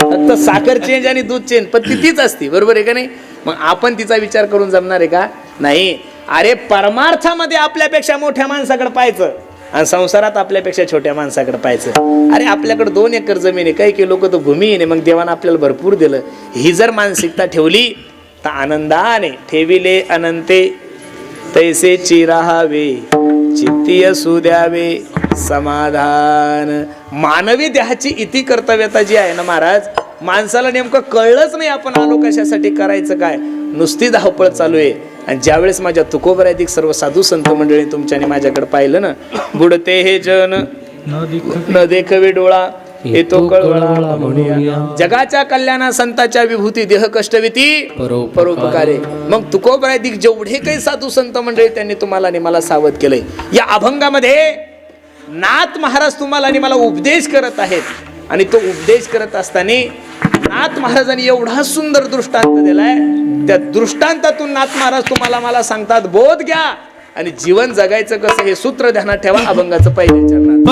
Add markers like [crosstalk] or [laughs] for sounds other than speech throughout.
फक्त साखर चेंज आणि दूध चेंज पण ती तीच असती बरोबर आहे का नाही? मग आपण तिचा विचार करून जमणार आहे का? नाही. अरे परमार्थामध्ये आपल्यापेक्षा मोठ्या माणसाकडे पाहायचं आणि संसारात आपल्यापेक्षा छोट्या माणसाकडे पाहायचं. अरे आपल्याकडे दोन एकर जमीन आहे काही काही लोक तर भूमी आहे मग देवानं आपल्याला भरपूर दिलं. ही जर मानसिकता ठेवली तर आनंदाने ठेविले अनंते तैसे चिराहावे चित्ती असू द्यावे. समाधान. मानवी देहाची इति कर्तव्यता जी आहे ना महाराज माणसाला नेमकं कळलंच नाही आपण आलो कशासाठी करायचं काय? नुसती धावपळ चालू आहे. आणि ज्यावेळेस माझ्या तुकोबराधिक सर्व साधू संत मंडळी तुमच्याने माझ्याकडे पाहिलं ना बुडते हे जन. न देखवे डोळा. येतो कळवळा जगाच्या कल्याणा संताच्या विभूती देह कष्टविती परोपकारे. मग तुकोबराधिक जेवढे काही साधू संत मंडळी त्यांनी तुम्हाला आणि मला सावध केलंय. या अभंगामध्ये नाथ महाराज तुम्हाला आणि मला उपदेश करत आहेत. आणि तो उपदेश करत असताना नाथ महाराजांनी एवढा सुंदर दृष्टांत दिलाय. त्या दृष्टांतातून नाथ महाराज तुम्हाला मला सांगतात बोध घ्या. आणि जीवन जगायचं कसं हे सूत्र ध्यानात ठेवा अभंगाचं पहिले चरणात.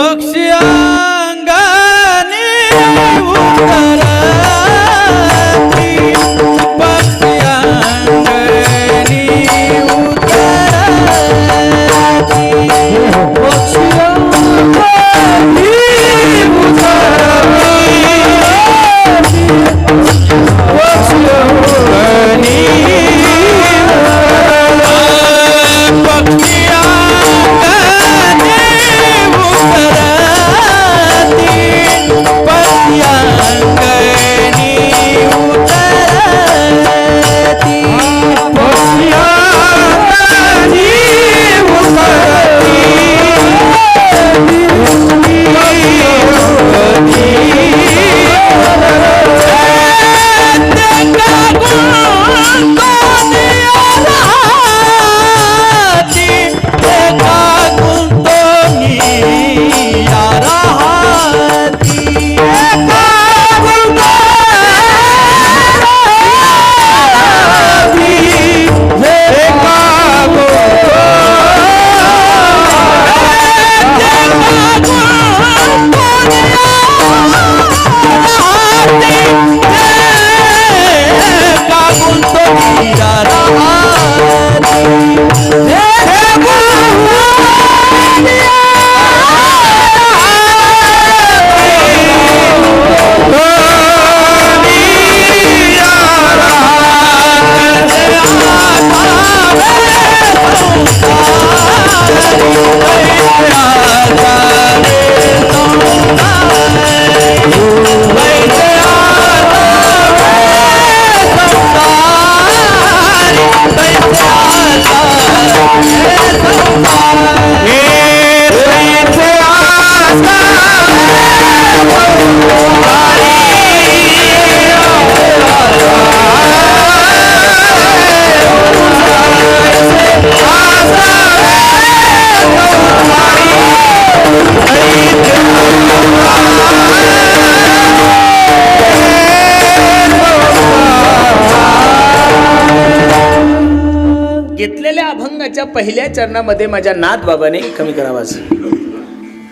पहिल्या चरणामध्ये माझ्या नाथ बाबाने कमी करावाच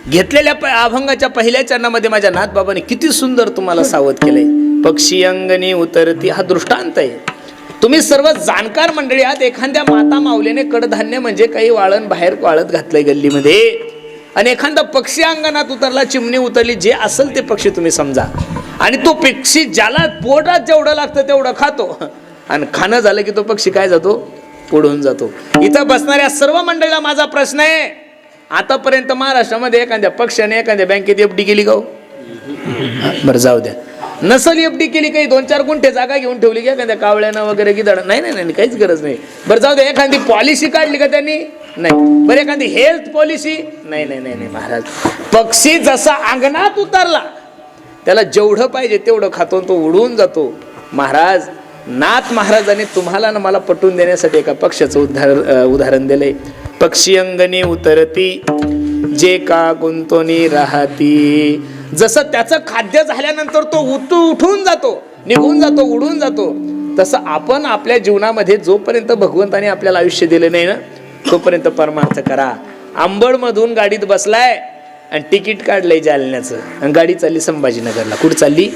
घेतलेल्या प- अभंगाच्या पहिल्या चरणामध्ये माझ्या नाथ बाबाने किती सुंदर तुम्हाला सावध केलंय. पक्षी अंगणी उतरती हा दृष्टांत आहे. तुम्ही सर्व जाणकार मंडळी आहात एखाद्या माता माऊलीने कडधान्य म्हणजे काही वाळण बाहेर वाळत घातलंय गल्लीमध्ये. आणि एखादा पक्षी अंगणात उतरला चिमणी उतरली जे असेल ते पक्षी तुम्ही समजा. आणि तो पक्षी ज्याला पोटात जेवढं लागतं तेवढं खातो. आणि खाणं झालं की तो पक्षी काय जातो? पुढून जातो. इथं बसणाऱ्या सर्व मंडळीला माझा प्रश्न आहे. आतापर्यंत महाराष्ट्रामध्ये एखाद्या पक्षाने एखाद्या बँकेत एफ डी केली का हो? बरं जाऊ द्या. नसल एफ डी केली काही दोन चार गुंठे जागा घेऊन ठेवली का एखाद्या कावळ्यानं वगैरे गिदाड नाही नाही नाही काहीच गरज नाही. बरं जाऊ द्या. एखादी पॉलिसी काढली का त्यांनी? नाही. बरं एखादी हेल्थ पॉलिसी नाही नाही नाही नाही महाराज. पक्षी जसा अंगणात उतरला त्याला जेवढं पाहिजे तेवढं खातो तो उडून जातो. महाराज नाथ महाराजांनी तुम्हाला ना मला पटवून देण्यासाठी एका पक्षाचं उद्धार उदाहरण दिलंय. पक्षी अंगणी उतरती जे का गुंतोनी राहती. जसं त्याचं खाद्य झाल्यानंतर तो उतू उठून जातो निघून जातो उडून जातो तसं आपण आपल्या जीवनामध्ये जोपर्यंत भगवंताने आपल्याला आयुष्य दिले नाही ना तोपर्यंत परमार्थ करा. आंबडमधून गाडीत बसलाय आणि तिकीट काढलंय जालन्याचं. आणि गाडी चालली संभाजीनगरला. कुठं चालली?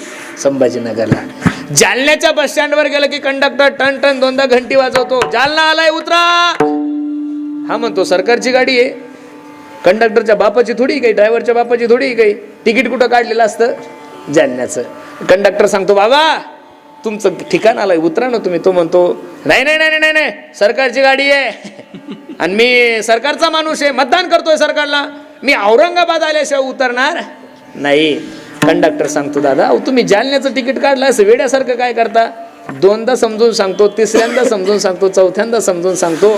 संभाजीनगरला. जालन्याच्या बस स्टँडवर गेलं की कंडक्टर टन टन दोनदा घंटी वाजवतो. जालना आलाय उतरा! हा म्हणतो सरकारची गाडी आहे. कंडक्टरच्या बापाची थोडी काही ड्रायव्हरच्या बापाची थोडी काही. तिकीट कुठं काढलेलं असतं? जालन्याचं. कंडक्टर सांगतो बाबा तुमचं ठिकाण आलंय उतरा ना तुम्ही. तो म्हणतो नाही नाही नाही नाही नाही सरकारची गाडी आहे. [laughs] आणि मी सरकारचा माणूस आहे मतदान करतोय सरकारला. मी औरंगाबाद आल्याशिवाय उतरणार नाही. कंडक्टर सांगतो दादा अहो, तुम्ही जालन्याचं तिकीट काढलं असं वेड्यासारखं काय करता? दोनदा समजून सांगतो तिसऱ्यांदा समजून सांगतो चौथ्यांदा समजून सांगतो.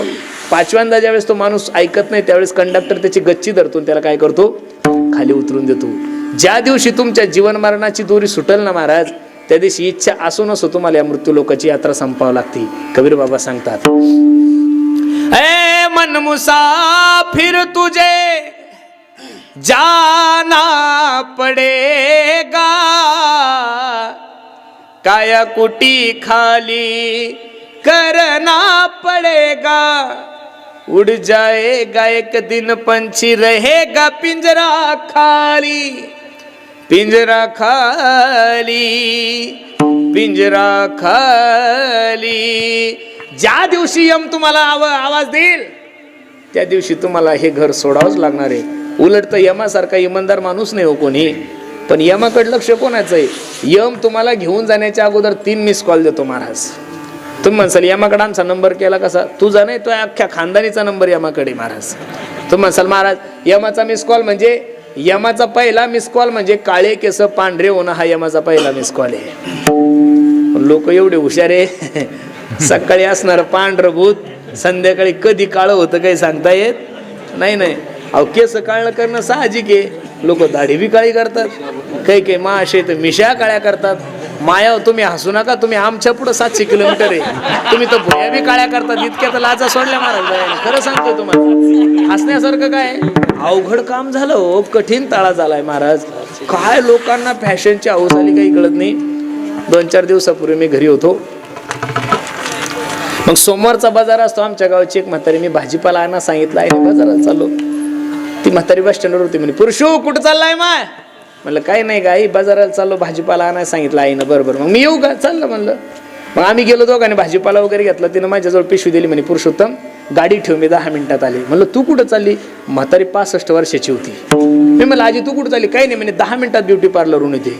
पाचव्यांदा ज्यावेळेस तो माणूस ऐकत नाही त्यावेळेस कंडक्टर त्याची गच्ची धरतो त्याला काय करतो? खाली उतरून देतो. ज्या दिवशी तुमच्या जीवनमरणाची दोरी सुटल ना महाराज त्या दिवशी इच्छा असू नसो तुम्हाला या मृत्यू लोकाची यात्रा संपावं लागते कबीर बाबा सांगतात. ए मन मुसाफिर तुझे जाना पडेगा। काया कुटी खाली करना पड़ेगा। उड़ जाएगा एक दिन पंछी रहेगा पिंजरा खाली। पिंजरा खाली पिंजरा खाली। ज्या दिवशी यम तुम्हाला आव आवाज देईल त्या दिवशी तुम्हाला हे घर सोडावंच लागणार आहे. उलट तर यमासारखा इमानदार माणूस नाही हो कोणी. पण यमाकडे लक्ष कोणाचं आहे? यम तुम्हाला घेऊन जाण्याच्या अगोदर तीन मिस कॉल देतो महाराज. तुम्ही म्हणसाल यमाकडे आमचा नंबर केला कसा? तुझा नाही तो अख्ख्या खानदानीचा नंबर यमाकडे महाराज. तुम्ही म्हणसाल महाराज यमाचा मिस कॉल म्हणजे यमाचा पहिला मिस कॉल म्हणजे काळे केस पांढरे होणं हा यमाचा पहिला मिस कॉल आहे. लोक एवढे हुशार आहे. [laughs] सकाळी असणार पांढरभूत संध्याकाळी कधी काळं होतं काही सांगता येत नाही नाही. अहो केस काळं करणं साहजिक आहे. लोक दाढी बी काळी करतात. काही काही माशे तर मिशा काळ्या करतात. माया तुम्ही हसू नका तुम्ही आमच्या पुढं सातशे किलोमीटर आहे. तुम्ही तर भुया बी काळ्या करतात इतक्या तर लाजा सोडल्या महाराज खरं सांगतो तुम्हाला. हसण्यासारखं काय? अवघड काम झालं हो. कठीण ताळा झालाय महाराज. काय लोकांना फॅशनची हौस आली काही कळत नाही. दोन चार दिवसापूर्वी मी घरी होतो. मग सोमवारचा बाजार असतो आमच्या गावची. एक म्हातारी मी भाजीपाला आणा सांगितलं आहे बाजारात चाललो. म्हातारी बस स्टँडवर होती म्हणे पुरुषू कुठं चाललाय माय म्हणलं काही नाही गाई बाजाराला चाललो भाजीपाला आणायला सांगितलं आईनं बरोबर मग मी येऊ का? चाललं म्हणलं. मग आम्ही गेलो दोघांनी भाजीपाला वगैरे घेतला तिनं माझ्याजवळ पिशवी दिली म्हणे पुरुषोत्तम गाडी ठेव मी दहा मिनिटात आली. म्हणलं तू कुठं चालली? म्हातारी पासष्ट वर्षाची होती. मी म्हणलं आजी तू कुठं चालली? काही नाही म्हणे दहा मिनिटात ब्युटी पार्लरहून येते.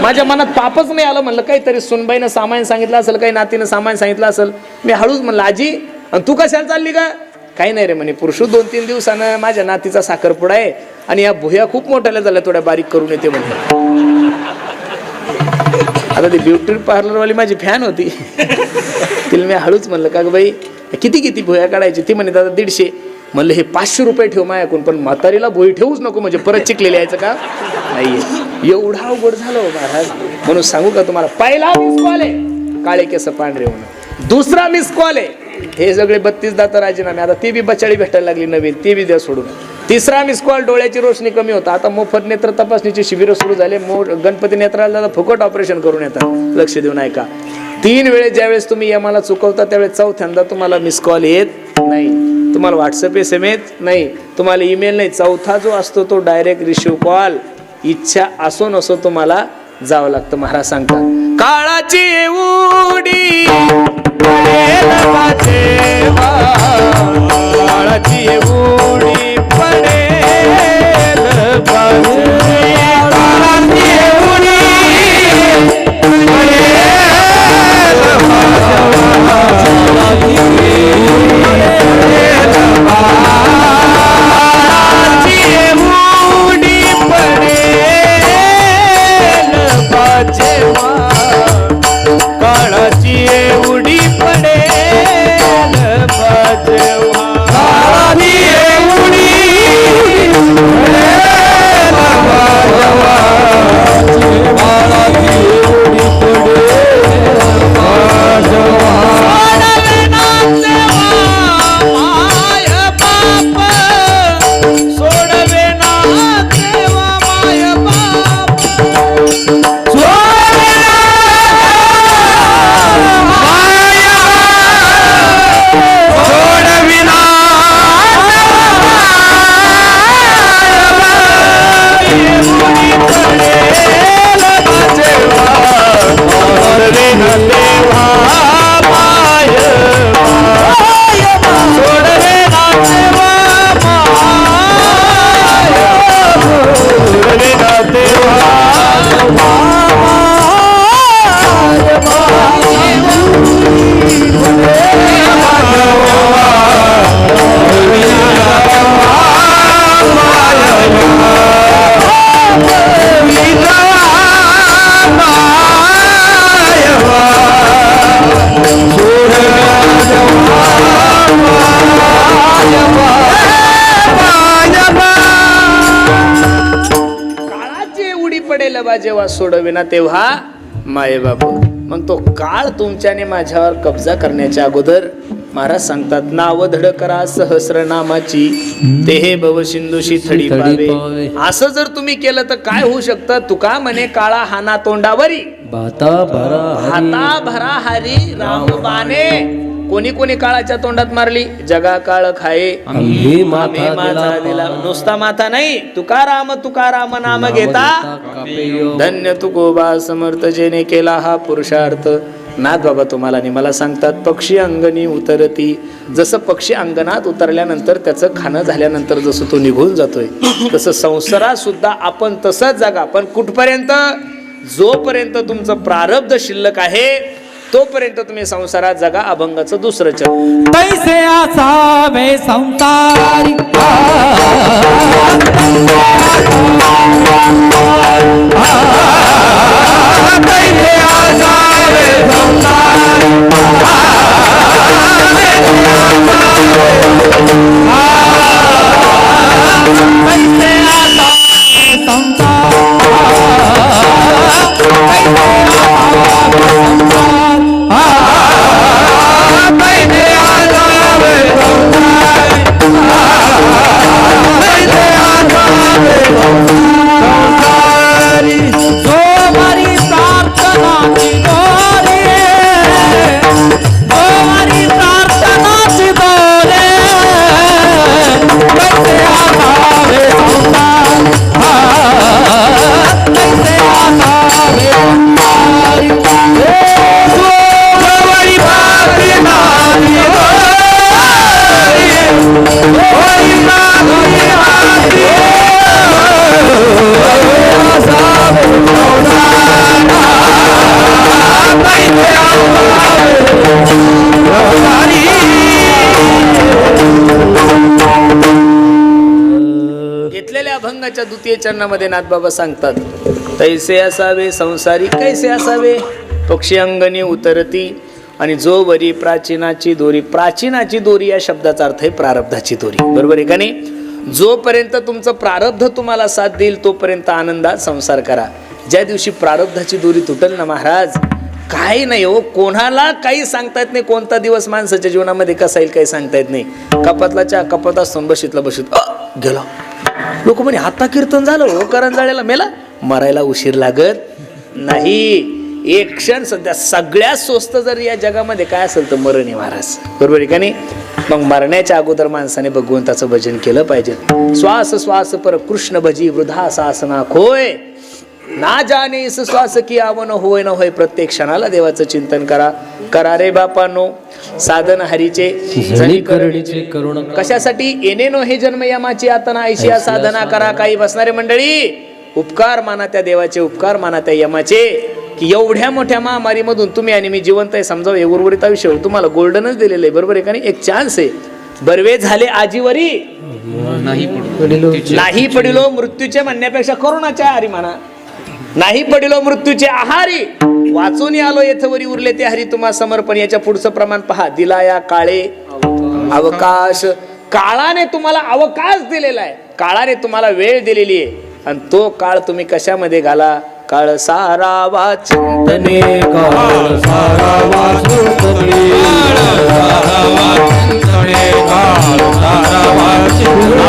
माझ्या मनात पापच नाही आलं म्हणलं काहीतरी सुनबाईनं सामान सांगितलं असेल काही नातीनं सामान सांगितलं असेल. मी हळूच म्हणलं आजी आणि तू कशाला चालली का काही नाही रे म्हणे. पुरुष दोन तीन दिवसानं माझ्या नातीचा साखरपुडा आहे आणि या भुया खूप मोठ्याला झाल्या थोड्या बारीक करून येते म्हणे. आता ती ब्युटी पार्लरवाली माझी फॅन होती. तिला मी हळूच म्हणलं का ग बाई किती किती भुया काढायची? ती म्हणे दादा दीडशे. म्हणलं हे पाचशे रुपये ठेव मायाकून पण म्हातारीला भोई ठेवूच नको म्हणजे परत चिकलेले यायचं का? नाही. एवढा अवघड झालं हो महाराज. म्हणून सांगू का तुम्हाला? पहिला मिस कॉल आहे. काळे केस पांढरे म्हणून दुसरा मिस कॉल आहे. हे सगळे बत्तीस दाता राजीनामे. आता ती बी बचाळी भेटायला लागली नवीन ती बी द्या सोडून. तिसरा मिस कॉल डोळ्याची रोशनी कमी होता. आता मोफत नेत्र तपासणीची शिबिरं सुरू झाले. मो गणपती नेत्राला फुकट ऑपरेशन करून येतात. लक्ष देऊन ऐका. तीन वेळेस ज्यावेळेस तुम्ही यमाला चुकवता त्यावेळेस चौथ्यांदा तुम्हाला मिस कॉल येत नाही. तुम्हाला व्हॉट्सअप एस एम येत नाही. तुम्हाला ईमेल नाही. चौथा जो असतो तो डायरेक्ट रिसिव्ह कॉल इच्छा असो नसो तुम्हाला जावं लागतं महाराज सांगतात. काळाची उडी काळाची उडी जेव्हा सोडविना तेव्हा माये बापू मग तो काळ तुमच्याने माझ्यावर कब्जा करण्याच्या अगोदर महाराज सांगतात नाव धड करा सहस्रनामाची ते हे भव सिंधुशी थडी पावे. असं जर तुम्ही केलं तर काय होऊ शकतं? तुका म्हणे काळा हाना तोंडावरी. भरा हरी. हाता भरा हरी रामबाने कोणी कोणी काळाच्या तोंडात मारली जगा काळ खाये आम्ही माथा माथा दिला नुसता माथा नाही तुकाराम तुकाराम नाम घेता. धन्य तुकोबा समर्थ जेने केला हा पुरुषार्थ. नाथ बाबा तुम्हाला आणि मला सांगतात पक्षी अंगणी उतरती. जसं पक्षी अंगणात उतरल्यानंतर त्याचं खाणं झाल्यानंतर जसं तो निघून जातोय तसं संसारात सुद्धा आपण तसंच जागा. पण कुठपर्यंत? जोपर्यंत तुमचं प्रारब्ध शिल्लक आहे तोपर्यंत तुम्ही संसारात जगा अभंगाचं दुसरं चरण तैसे असावे संसारी. तैसे असावे तैसे असावे द्वितीय चरणामध्ये नाथबाबा सांगतात तैसे असावे संसारी कैसे असावे? पक्षी अंगणी उतरती आणि जो वरी प्राचीनाची दोरी प्राचीनाची दोरी या शब्दाचा अर्थ आहे प्रारब्धाची दोरी. बरोबर आहे का नाही? जोपर्यंत तुमचं प्रारब्ध तुम्हाला साथ देईल तोपर्यंत आनंदात संसार करा. ज्या दिवशी प्रारब्धाची दोरी तुटल ना महाराज काही नाही हो कोणाला काही सांगता येत नाही. कोणता दिवस माणसाच्या जीवनामध्ये कसा येईल काही सांगता येत नाही. कपातला चहा कपात असतो बशीतला बशीत गेला. लोक म्हणे आता कीर्तन झालं हो करण जाळ्याला मेला मरायला उशीर लागत नाही. एक क्षण सध्या सगळ्यात स्वस्त जर या जगामध्ये काय असेल तर मरण आहे महाराज. बरोबर आहे का नाही? मग मरण्याच्या अगोदर माणसाने भगवंताचं भजन केलं पाहिजे. श्वास श्वास पर कृष्ण भजी वृद्धा सासना खोय. ना जाणे श्वास की आवन होय न होय प्रत्येक क्षणाला देवाचं चिंतन करा. करा रे बापानो. साधन हरीचे करुण. कशासाठी येणेनो हे जन्म यमाची आतना ऐशिया साधना करा काही बसणारे मंडळी. उपकार माना त्या देवाचे उपकार माना त्या यमाचे. की एवढ्या मोठ्या महामारीमधून तुम्ही आणि मी जिवंत आहे समजावं? हे उर्वरित आयुष्य तुम्हाला गोल्डनच दिलेलं आहे बरोबर आहे का नाही? एक चान्स आहे. बरवे झाले आजीवरी. नाही पडिलो. मृत्यूचे म्हणण्यापेक्षा करोनाच्या आहारी म्हणा नाही पडिलो मृत्यूचे आहारी. वाचून आलो येथवरी उरले ते हरी तुम्हा समर्पण. याच्या पुढचं प्रमाण पहा. दिला या काळे अवकाश. काळाने तुम्हाला अवकाश दिलेला आहे. काळाने तुम्हाला वेळ दिलेली आहे. आणि तो काळ तुम्ही कशामध्ये घाला? काळ सारा वाचिंतने काळ सारा वाचुतने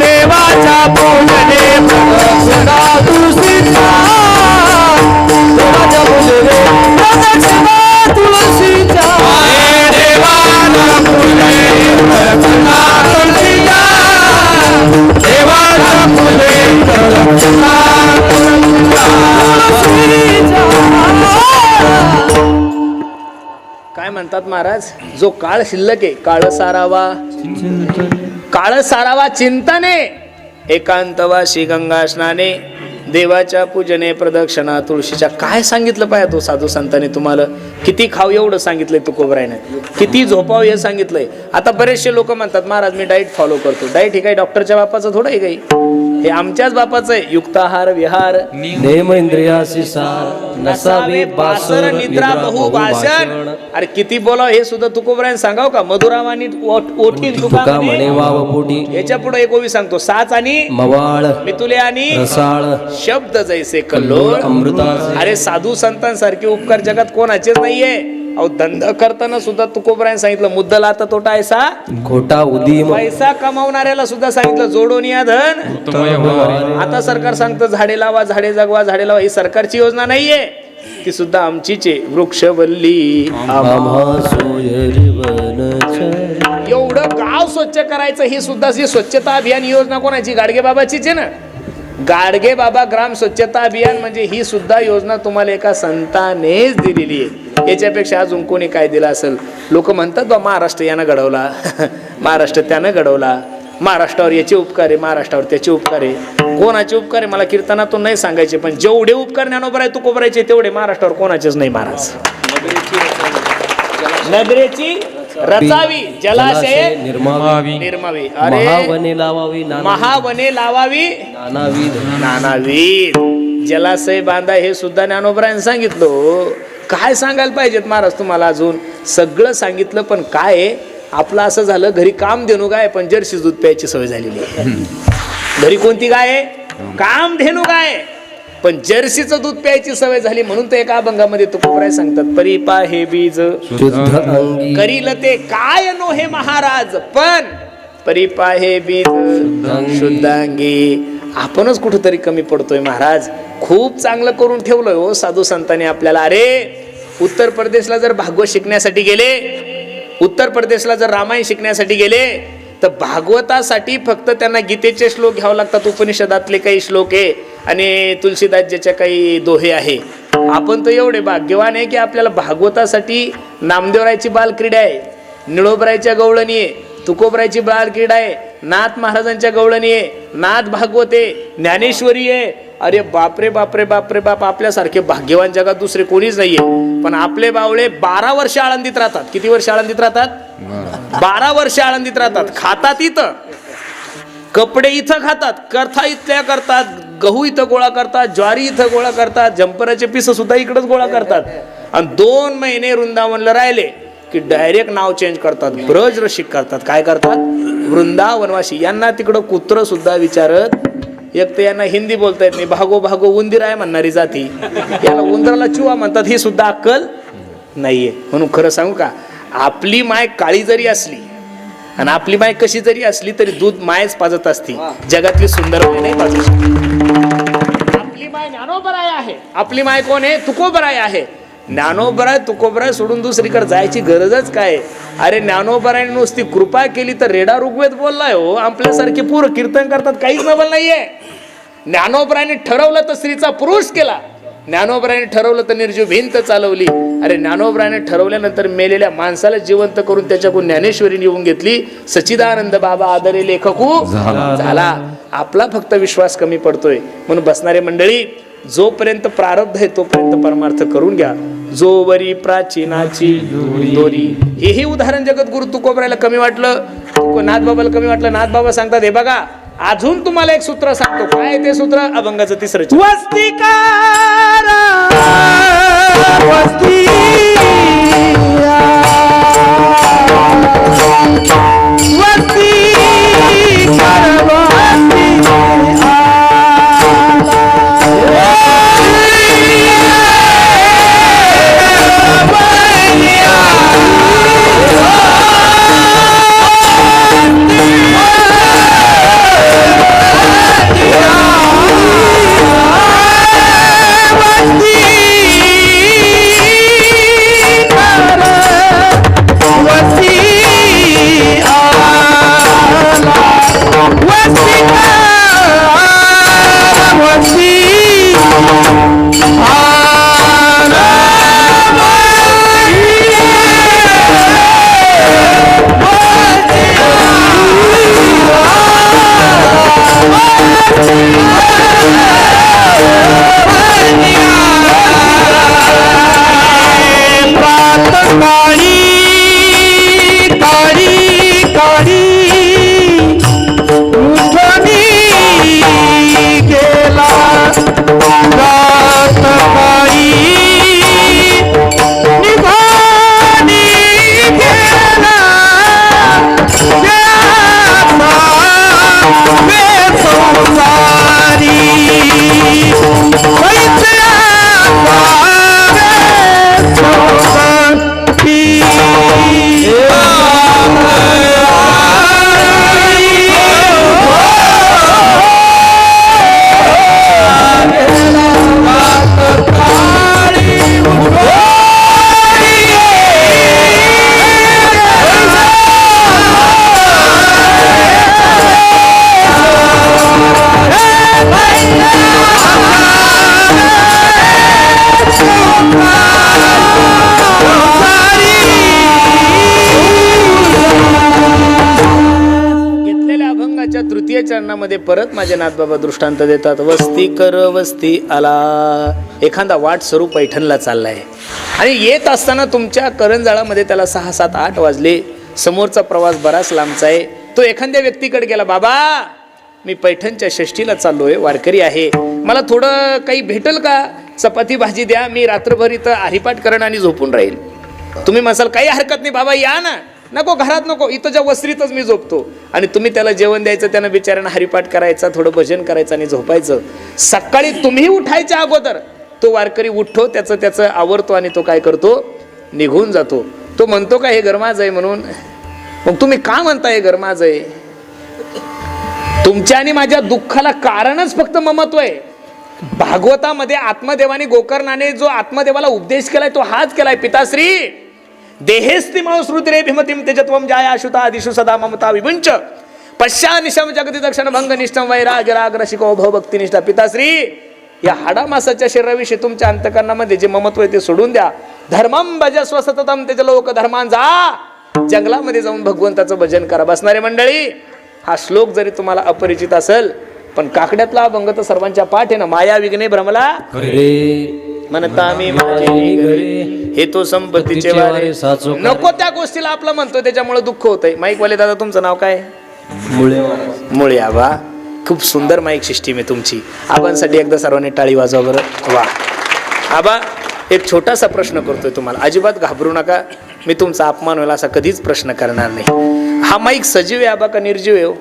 देवाच्या पूजने प्रदक्षिणा तुळशीचा देवाच्या पूजने प्रदक्षिणा तुळशीच्या देवाला पूजने प्रदक्षिणा तुळशीच्या देवाला पूजने प्रदक्षिणा तुळशीच्या काय म्हणतात महाराज? जो काळ शिल्लक आहे काळ सारावा. काळ सारावा चिंताने एकांतवासी गंगा स्नाने. देवाच्या पूजने प्रदक्षिणा तुळशीच्या काय सांगितलं पाहिजे तो साधू संतांनी तुम्हाला? किती खाऊ एवढं सांगितलंय तुकोबरायने किती झोपाव हे सांगितलंय? आता बरेचसे लोक म्हणतात महाराज मी डाईट फॉलो करतो. डाईट हे काही डॉक्टरच्या बापाचं थोडं आहे काही. हे आमच्याच बापाचं आहे. युक्ताहार विहार. नसावे बासर निद्रा बहु भाषण. अरे किती बोलाव हे सुद्धा तुकोबरायन सांगाव का? मधुरावानी ओठ- ओठीन तुका तुका म्हणे. म्हणे. वाव पोटी याच्यापुढे एक ओवी सांगतो. साच आणि मवाळ मितुले आणि रसाळ. शब्द जैसे कल्लोळ कल्लोळ अमृताचे अरे साधू संतांसारखे उपकार जगात कोणाचेच नाहीये. अहो धंदा करताना सुद्धा तुकोबरायन सांगितलं मुद्दल आता तोटा ऐसा? खोटा उदीम। पैसा कमावणाऱ्याला सुद्धा सांगितलं जोडून या धन. आता सरकार सांगतं झाडे लावा झाडे जगवा झाडे लावा. ही सरकारची योजना नाहीये. ती सुद्धा आमचीच आहे वृक्षवल्ली. एवढं गाव स्वच्छ करायचं ही सुद्धा जी स्वच्छता अभियान योजना कोणाची? गाडगे बाबाचीच आहे ना. गाडगे बाबा ग्राम स्वच्छता अभियान म्हणजे ही सुद्धा योजना तुम्हाला एका संतानेच दिलेली आहे. याच्यापेक्षा अजून कोणी काय दिलं असेल? लोक म्हणतात बा महाराष्ट्र यानं घडवला. [laughs] महाराष्ट्र त्यानं घडवला. महाराष्ट्रावर याचे उपकार आहे महाराष्ट्रावर त्याचे उपकार आहे. कोणाचे उपकार आहे? मला कीर्तनातून नाही सांगायचे पण जेवढे उपकार ज्ञानोबर आहे तू कोबरायचे तेवढे महाराष्ट्रावर कोणाचेच नाही महाराज. नगरेची रचावी जलाशय निर्मावी. निर्मावी. अरे महावने लावावी महावने लावावी. नानाविध नानावीर जलाशय बांधा हे सुद्धा ज्ञानोबरायन सांगितलं हो. काय सांगायला पाहिजेत महाराज तुम्हाला अजून? सगळं सांगितलं पण काय? आपलं असं झालं घरी काम देणू गाय पण जर्सी दूध प्यायची सवय झालेली आहे. घरी कोणती गाय आहे? काम धेनू गाय. पण जर्सीचं दूध प्यायची सवय झाली म्हणून तर एका अभंगामध्ये तुकोबराय सांगतात परिपा हे बीज. शुद्ध अंगी. करील ते काय नो हे महाराज पण परिपा हे बीज. शुद्धांगी आपणच कुठंतरी कमी पडतोय महाराज. खूप चांगलं करून ठेवलंय हो साधू संतांनी आपल्याला. अरे उत्तर प्रदेशला जर भागवत शिकण्यासाठी गेले उत्तर प्रदेशला जर रामायण शिकण्यासाठी गेले तर भागवतासाठी फक्त त्यांना गीतेचे श्लोक घ्यावे लागतात उपनिषदातले काही श्लोक आहे. आणि तुलसीदासच्या काही दोहे आहे. आपण तर एवढे भाग्यवान आहे की आपल्याला भागवतासाठी नामदेवरायची बालक्रीडा आहे निळोबरायच्या गवळणी आहे तुकोबरायची बालक्रीडा आहे नाथ महाराजांच्या गवळणी आहे नाथ भागवते ज्ञानेश्वरी आहे. अरे बापरे बापरे बापरे बाप आपल्यासारखे भाग्यवान जगात दुसरे कोणीच नाहीये. पण आपले बावळे बारा वर्ष आळंदीत राहतात. किती वर्ष आळंदीत राहतात? बारा वर्ष आळंदीत राहतात. खातात इथं. कपडे इथं खातात करथा इथल्या करतात गहू इथं गोळा करतात ज्वारी इथं गोळा करतात जंपराचे पिस सुद्धा इकडंच गोळा करतात. आणि दोन महिने वृंदावनला राहिले की डायरेक्ट नाव चेंज करतात ब्रज रसिक करतात. काय करतात? वृंदावनवासी. यांना तिकडं कुत्र सुद्धा विचारत एक तर यांना हिंदी बोलता येत नाही. भागो भागो उंदीर आहे म्हणणारी जाती. याला उंदराला चुवा म्हणतात ही सुद्धा अक्कल नाहीये. म्हणून खरं सांगू का आपली माय काळी जरी असली आणि आपली माय कशी जरी असली तरी दूध मायच पाजत असती. जगातली सुंदर माय नाही पाजू शकत. आपली माय ज्ञानोबराय आहे. आपली माय कोण आहे? तुकोबराय आहे. ज्ञानोबराय तुकोबराय सोडून दुसरीकडे जायची गरजच काय? अरे ज्ञानोबरायने नुसती कृपा केली तर रेडा ऋग्वेद बोललाय हो. आपल्यासारखे पूर कीर्तन करतात काहीच नवल नाहीये. ज्ञानोबरायने ठरवलं तर स्त्रीचा पुरुष केला. ज्ञानोबरायने ठरवलं तर निर्जीव भिंत चालवली. अरे ज्ञानोबरायने ठरवल्यानंतर मेलेल्या माणसाला जिवंत करून त्याच्याकडून ज्ञानेश्वरी निवून घेतली. सच्चिदानंद बाबा आदरे लेखकू. झाला. आपला फक्त विश्वास कमी पडतोय. म्हणून बसणारे मंडळी जोपर्यंत प्रारब्ध आहे तोपर्यंत परमार्थ करून घ्या. जोवरी प्राचीनाची दोरी. हेही उदाहरण जगद्गुरु तुकोबरायला कमी वाटलं. तुको- नाथबाबाला कमी वाटलं. नाथबाबा सांगतात हे बघा अजून तुम्हाला एक सूत्र सांगतो. काय ते सूत्र? अभंगाचं तिसरं वस्तिकार वस्ती. चरणामध्ये परत माझे नाथबाबा दृष्टांत देतात वस्ती कर वस्ती आला. एखादा वाट स्वरूप पैठणला चाललाय. आणि येत असताना तुमच्या करंजाळामध्ये त्याला सहा सात आठ वाजले. समोरचा प्रवास बराच लांबचा आहे. तो एखाद्या व्यक्तीकडे गेला बाबा मी पैठणच्या षष्टीला चाललोय वारकरी आहे. मला थोडं काही भेटल का? चपाती भाजी द्या. मी रात्रभर इथं आरिपाट करण आणि झोपून राहील. तुम्ही म्हणाल काही हरकत नाही बाबा या ना. नको घरात नको इथं ज्या वस्त्रीतच मी झोपतो. आणि तुम्ही त्याला जेवण द्यायचं त्यानं बिचाऱ्यानं हरिपाठ करायचा थोडं भजन करायचं आणि झोपायचं. सकाळी तुम्ही उठायच्या अगोदर तो वारकरी उठतो त्याचं त्याचं आवरतो आणि तो काय करतो? निघून जातो. तो म्हणतो का हे गरमाज आहे म्हणून. मग तुम्ही का म्हणता हे गरमाज आहे तुमच्या आणि माझ्या दुःखाला कारणच फक्त ममत्व आहे. भागवतामध्ये आत्मदेवाने गोकर्णाने जो आत्मदेवाला उपदेश केलाय तो हाच केलाय पिताश्री. देहेस्ति श्रुतिरे भीमतीम तेजत्वम जाया अशुता आदिशु सदा ममता विमुंच पश्चा निशम जगती दक्षण भंग निष्ठम वैराग राग रसिको भव भक्ती निष्ठा पिताश्री। या हाडामासाच्या शरीराविषयी तुमच्या अंतकरणामध्ये जे ममत्व आहे ते सोडून द्या। धर्मम भज स्वसततम तेज लोक धर्मान जा। जंगलामध्ये जाऊन भगवंताचं भजन करा. बसणारे मंडळी हा श्लोक जरी तुम्हाला अपरिचित असेल पण काकड्यातला अभंग तर सर्वांच्या पाठ आहे ना माया विघ्ने भ्रमला. रे म्हणता मी माझे घरी. हे तो संपत्तीचे वारे. साचो. नको त्या गोष्टीला आपलं म्हणतोय त्याच्यामुळे दुःख होतंय. माईक वाले दादा तुमचं नाव काय? मुळे. मुळे आबा खूप सुंदर माईक सिस्टीम आहे तुमची. आबांसाठी एकदा सर्वांनी टाळी वाजवा बरं. वा. आबा एक छोटासा प्रश्न करतोय तुम्हाला. अजिबात घाबरू नका. मी तुमचा अपमान होईल असा कधीच प्रश्न करणार नाही. हा माईक सजीव आहे आबा का निर्जीव आहे हो?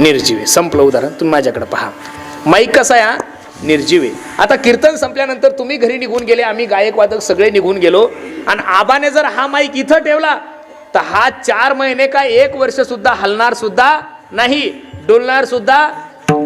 निर्जीव आहे. संपलं उदाहरण. तुम्ही माझ्याकडे पहा. माईक कसा आहे? निर्जीवे. आता कीर्तन संपल्यानंतर तुम्ही घरी निघून गेले आम्ही गायक वादक सगळे निघून गेलो. आणि आबाने जर हा माईक इथं ठेवला तर हा चार महिने का एक वर्ष सुद्धा हलणार सुद्धा नाही डोलणार सुद्धा.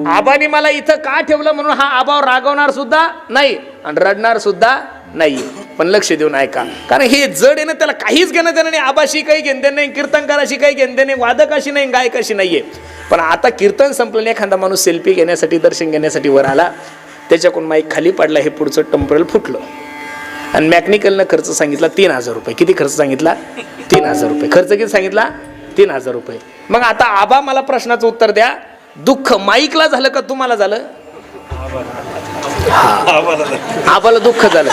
आबाने मला इथं का ठेवलं म्हणून हा आबाव रागवणार सुद्धा नाही आणि रडणार सुद्धा नाही. पण लक्ष देऊन ऐका. कारण हे जड आहे ना त्याला काहीच घेणं देणं नाही. आबाशी काही घेणं देणं नाही कीर्तनकाराशी काही घेणं देणं नाही वादकाशी नाही गायकाशी नाहीये. पण आता कीर्तन संपलं नाही एखादा माणूस सेल्फी घेण्यासाठी दर्शन घेण्यासाठी वर आला त्याच्याकडून माईक खाली पडला हे पुढचं टंपरल फुटलं. आणि मॅकॅनिकलनं खर्च सांगितला तीन हजार रुपये. किती खर्च सांगितला? तीन हजार रुपये. खर्च किती सांगितला? तीन हजार रुपये. मग आता आबा मला प्रश्नाचं उत्तर द्या. दुःख माईकला झालं का तुम्हाला झालं? आबाला दुःख झालं.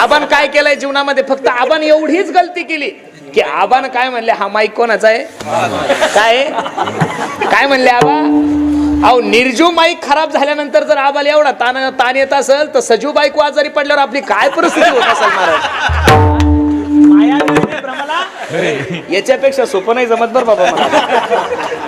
आबान काय केलंय जीवनामध्ये? फक्त आबान एवढीच गलती केली की आबान काय म्हणले हा माईक कोणाचा आहे? काय? काय म्हणले आबा? अहो निर्जीव माईक खराब झाल्यानंतर जर आबाला एवढा ताण ताण येत असेल तर सजीव बाईक आजारी पडल्यावर आपली काय परिस्थिती होत असेल महाराज? याच्यापेक्षा सोपं नाही जमत बरं बाबा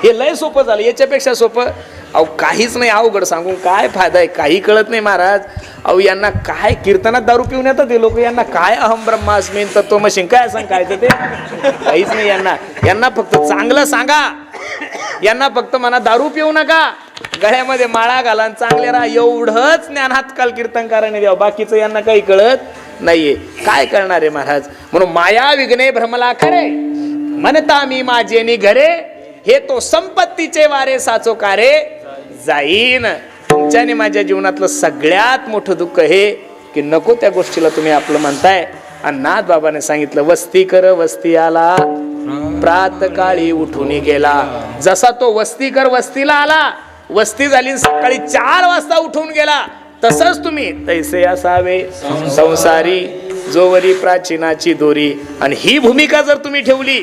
हे लय सोपं झालं. याच्यापेक्षा सोपं अहो काहीच नाही अवघड सांगून काय फायदा आहे? काही कळत नाही महाराज. अहो यांना काय कीर्तनात दारू पिऊन येतात ते लोक? यांना काय अहम ब्रह्मास्मीन तत्व मशीन? काय सांग काय ते? काहीच नाही यांना. यांना फक्त चांगलं सांगा. यांना फक्त म्हणा दारू पिऊ नका. गळ्यामध्ये माळा घाला चांगले राहा. एवढंच ज्ञानात काल कीर्तनकाराने द्यावं. बाकीचं यांना काही कळत नाहीये. काय करणार आहे महाराज? म्हणून माया विघ्ने भ्रमला खरे. म्हणता मी माझे नि घरे हे तो संपत्तीचे वारे साचो कारे जाईन. तुमच्याने माझ्या जीवनातलं सगळ्यात मोठं दुःख हे की नको त्या गोष्टीला तुम्ही आपलं म्हणताय. आणि नाथ बाबाने सांगितलं वस्ती कर वस्ती आला. प्रातकाळी उठून गेला. जसा तो वस्तीकर वस्तीला आला वस्ती झाली सकाळी चार वाजता उठून गेला. तसंच तुम्ही तैसे असावे. संसारी जोवरी प्राचीनाची दोरी. आणि ही भूमिका जर तुम्ही ठेवली